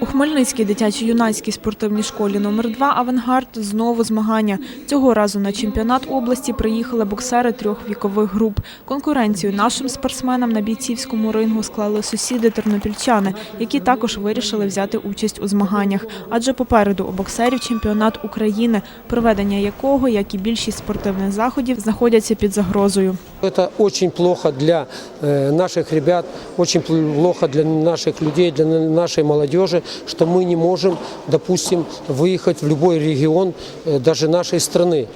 У Хмельницькій дитячо-юнацькій спортивній школі номер 2 «Авангард» знову змагання. Цього разу на чемпіонат області приїхали боксери трьох вікових груп. Конкуренцію нашим спортсменам на бійцівському рингу склали сусіди тернопільчани, які також вирішили взяти участь у змаганнях. Адже попереду у боксерів чемпіонат України, проведення якого, як і більшість спортивних заходів, знаходяться під загрозою. Это очень плохо для э, наших ребят, очень плохо для наших людей, для нашей молодежи, что мы не можем, допустим, выехать в любой регион э, даже нашей страны.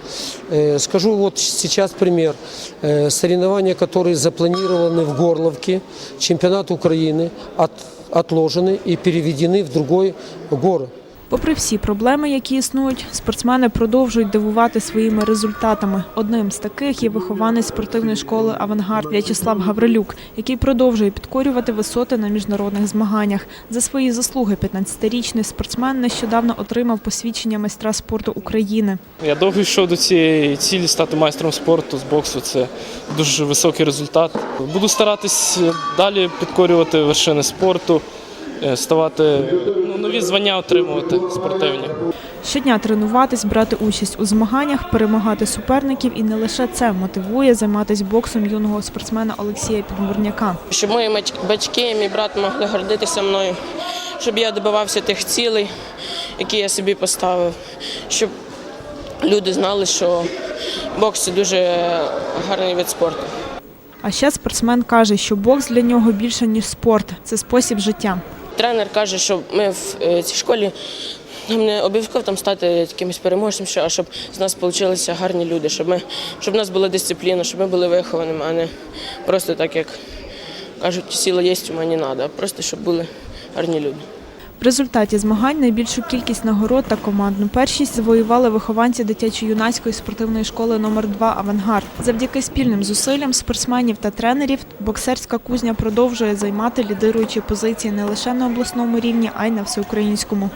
Э, Скажу вот сейчас пример. Э, Соревнования, которые запланированы в Горловке, чемпионат Украины, от- отложены и переведены в другой город. Попри всі проблеми, які існують, спортсмени продовжують дивувати своїми результатами. Одним з таких є вихованець спортивної школи Авангард В'ячеслав Гаврилюк, який продовжує підкорювати висоти на міжнародних змаганнях. За свої заслуги 15-річний спортсмен нещодавно отримав посвідчення майстра спорту України. Я довго йшов до цієї цілі стати майстром спорту з боксу. Це дуже високий результат. Буду старатись далі підкорювати вершини спорту, ставати ну, нові звання отримувати спортивні. Щодня тренуватись, брати участь у змаганнях, перемагати суперників, і не лише це мотивує займатися боксом юного спортсмена Олексія Підмурняка. щоб мої батьки, мій брат могли гордитися мною, щоб я добивався тих цілей, які я собі поставив, щоб люди знали, що бокс це дуже гарний вид спорту. А ще спортсмен каже, що бокс для нього більше ніж спорт, це спосіб життя. Тренер каже, що ми в е, цій школі нам не обов'язково там стати якимось переможцем, а щоб з нас вийшли гарні люди, щоб ми щоб в нас була дисципліна, щоб ми були вихованими, а не просто так, як кажуть, сіла є, ума не треба, а просто щоб були гарні люди. В результаті змагань найбільшу кількість нагород та командну першість завоювали вихованці дитячо-юнацької спортивної школи номер 2 Авангард. Завдяки спільним зусиллям спортсменів та тренерів боксерська кузня продовжує займати лідируючі позиції не лише на обласному рівні, а й на всеукраїнському.